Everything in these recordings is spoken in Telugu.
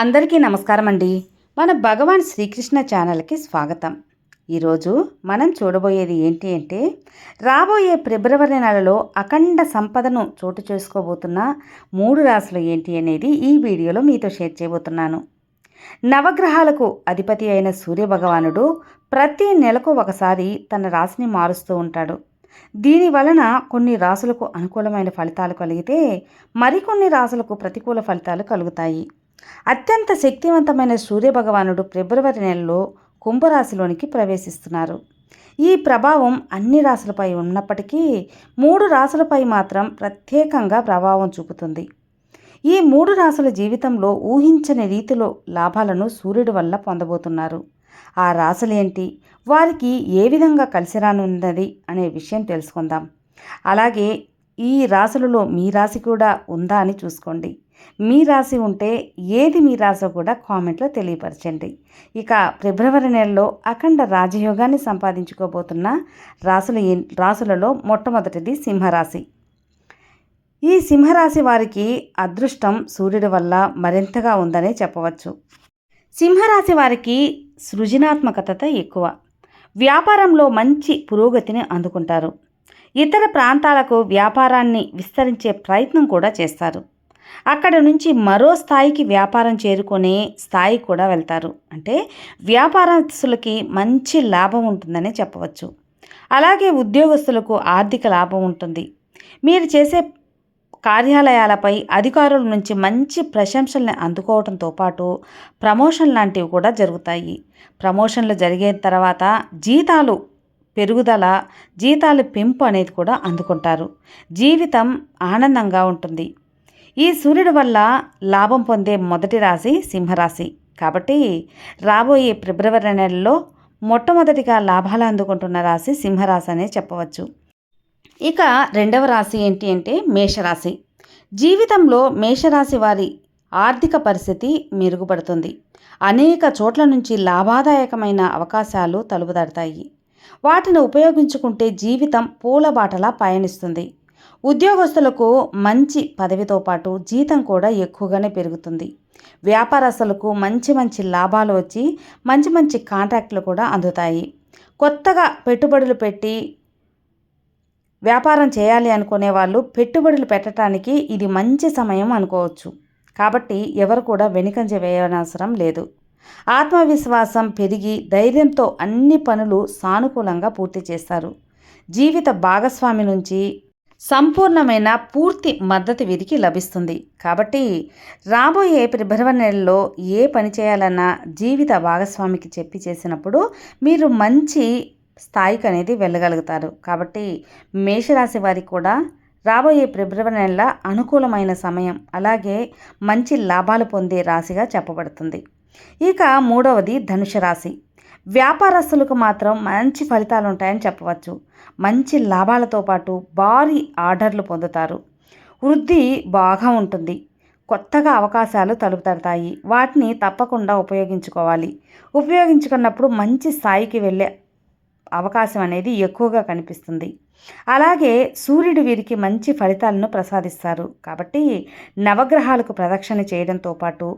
అందరికీ నమస్కారం అండి మన భగవాన్ శ్రీకృష్ణ ఛానల్కి స్వాగతం. ఈరోజు మనం చూడబోయేది ఏంటి అంటే రాబోయే ఫిబ్రవరి నెలలో అఖండ సంపదను చోటు చేసుకోబోతున్న మూడు రాశులు ఏంటి అనేది ఈ వీడియోలో మీతో షేర్ చేయబోతున్నాను. నవగ్రహాలకు అధిపతి అయిన సూర్యభగవానుడు ప్రతి నెలకు ఒకసారి తన రాశిని మారుస్తూ ఉంటాడు. దీని వలన కొన్ని రాసులకు అనుకూలమైన ఫలితాలు కలిగితే మరికొన్ని రాసులకు ప్రతికూల ఫలితాలు కలుగుతాయి. అత్యంత శక్తివంతమైన సూర్యభగవానుడు ఫిబ్రవరి నెలలో కుంభరాశిలోనికి ప్రవేశిస్తున్నారు. ఈ ప్రభావం అన్ని రాశులపై ఉన్నప్పటికీ మూడు రాశులపై మాత్రం ప్రత్యేకంగా ప్రభావం చూపుతుంది. ఈ మూడు రాశుల జీవితంలో ఊహించని రీతిలో లాభాలను సూర్యుడి వల్ల పొందబోతున్నారు. ఆ రాశులేంటి వారికి ఏ విధంగా కలిసి రానున్నది? అనే విషయం తెలుసుకుందాం. అలాగే ఈ రాశులలో మీ రాశి కూడా ఉందా అని చూసుకోండి. మీ రాశి ఉంటే ఏది మీ రాశో కూడా కామెంట్లో తెలియపరచండి. ఇక ఫిబ్రవరి నెలలో అఖండ రాజయోగాన్ని సంపాదించుకోబోతున్న రాసులు రాసులలో మొట్టమొదటిది సింహరాశి. ఈ సింహరాశి వారికి అదృష్టం సూర్యుడి వల్ల మరింతగా ఉందనే చెప్పవచ్చు. సింహరాశి వారికి సృజనాత్మకత ఎక్కువ. వ్యాపారంలో మంచి పురోగతిని అందుకుంటారు. ఇతర ప్రాంతాలకు వ్యాపారాన్ని విస్తరించే ప్రయత్నం కూడా చేస్తారు. అక్కడ నుంచి మరో స్థాయికి వ్యాపారం చేరుకునే స్థాయి కూడా వెళ్తారు. అంటే వ్యాపారస్తులకి మంచి లాభం ఉంటుందనే చెప్పవచ్చు. అలాగే ఉద్యోగస్తులకు ఆర్థిక లాభం ఉంటుంది. మీరు చేసే కార్యాలయాలపై అధికారుల నుంచి మంచి ప్రశంసల్ని అందుకోవడంతో పాటు ప్రమోషన్ లాంటివి కూడా జరుగుతాయి. ప్రమోషన్లు జరిగిన తర్వాత జీతాలు పెరుగుదల జీతాలు పెంపు అనేది కూడా అందుకుంటారు. జీవితం ఆనందంగా ఉంటుంది. ఈ సూర్యుడి వల్ల లాభం పొందే మొదటి రాశి సింహరాశి. కాబట్టి రాబోయే ఫిబ్రవరి నెలలో మొట్టమొదటిగా లాభాలు అందుకుంటున్న రాశి సింహరాశి అనే చెప్పవచ్చు. ఇక రెండవ రాశి ఏంటి అంటే మేషరాశి. జీవితంలో మేషరాశి వారి ఆర్థిక పరిస్థితి మెరుగుపడుతుంది. అనేక చోట్ల నుంచి లాభాదాయకమైన అవకాశాలు తలుపుదడతాయి వాటిని ఉపయోగించుకుంటే జీవితం పూలబాటలా పయనిస్తుంది. ఉద్యోగస్తులకు మంచి పదవితో పాటు జీతం కూడా ఎక్కువగానే పెరుగుతుంది. వ్యాపారస్తులకు మంచి మంచి లాభాలు వచ్చి మంచి మంచి కాంట్రాక్ట్లు కూడా అందుతాయి. కొత్తగా పెట్టుబడులు పెట్టి వ్యాపారం చేయాలి అనుకునే వాళ్ళు పెట్టుబడులు పెట్టడానికి ఇది మంచి సమయం అనుకోవచ్చు. కాబట్టి ఎవరు కూడా వెనుకంజ వేయనవసరం లేదు. ఆత్మవిశ్వాసం పెరిగి ధైర్యంతో అన్ని పనులు సానుకూలంగా పూర్తి చేస్తారు. జీవిత భాగస్వామి నుంచి సంపూర్ణమైన పూర్తి మద్దతు వీరికి లభిస్తుంది. కాబట్టి రాబోయే ఫిబ్రవరి నెలలో ఏ పని చేయాలన్నా జీవిత భాగస్వామికి చెప్పి చేసినప్పుడు మీరు మంచి స్థాయికి అనేది వెళ్ళగలుగుతారు. కాబట్టి మేషరాశి వారికి కూడా రాబోయే ఫిబ్రవరి నెల అనుకూలమైన సమయం అలాగే మంచి లాభాలు పొందే రాశిగా చెప్పబడుతుంది. ఇక మూడవది ధనుషరాశి వ్యాపారస్తులకు మాత్రం మంచి ఫలితాలు ఉంటాయని చెప్పవచ్చు. మంచి లాభాలతో పాటు భారీ ఆర్డర్లు పొందుతారు. వృద్ధి బాగా ఉంటుంది. కొత్తగా అవకాశాలు తలుపుతడతాయి వాటిని తప్పకుండా ఉపయోగించుకోవాలి. ఉపయోగించుకున్నప్పుడు మంచి స్థాయికి వెళ్ళే అవకాశం అనేది ఎక్కువగా కనిపిస్తుంది. అలాగే సూర్యుడు వీరికి మంచి ఫలితాలను ప్రసాదిస్తారు. కాబట్టి నవగ్రహాలకు ప్రదక్షిణ చేయడంతో పాటు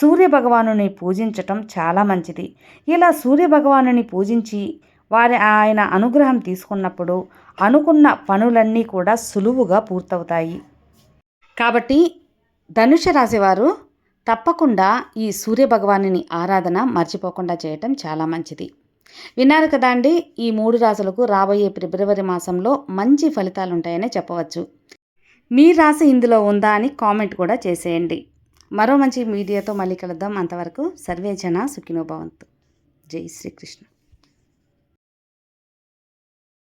సూర్య భగవానుని పూజించటం చాలా మంచిది. ఇలా సూర్య భగవానుని పూజించి వారి ఆయన అనుగ్రహం తీసుకున్నప్పుడు అనుకున్న పనులన్నీ కూడా సులువుగా పూర్తవుతాయి. కాబట్టి ధనుష రాశివారు తప్పకుండా ఈ సూర్యభగవానుని ఆరాధన మర్చిపోకుండా చేయటం చాలా మంచిది. విన్నారు కదా అండి ఈ మూడు రాశులకు రాబోయే ఫిబ్రవరి మాసంలో మంచి ఫలితాలు ఉంటాయని చెప్పవచ్చు. మీ రాశి ఇందులో ఉందా అని కామెంట్ కూడా చేసేయండి. మరో మంచి మీడియాతో మళ్ళీ కలుద్దాం. అంతవరకు సర్వేజన సుఖినోభవంతు జై శ్రీకృష్ణ.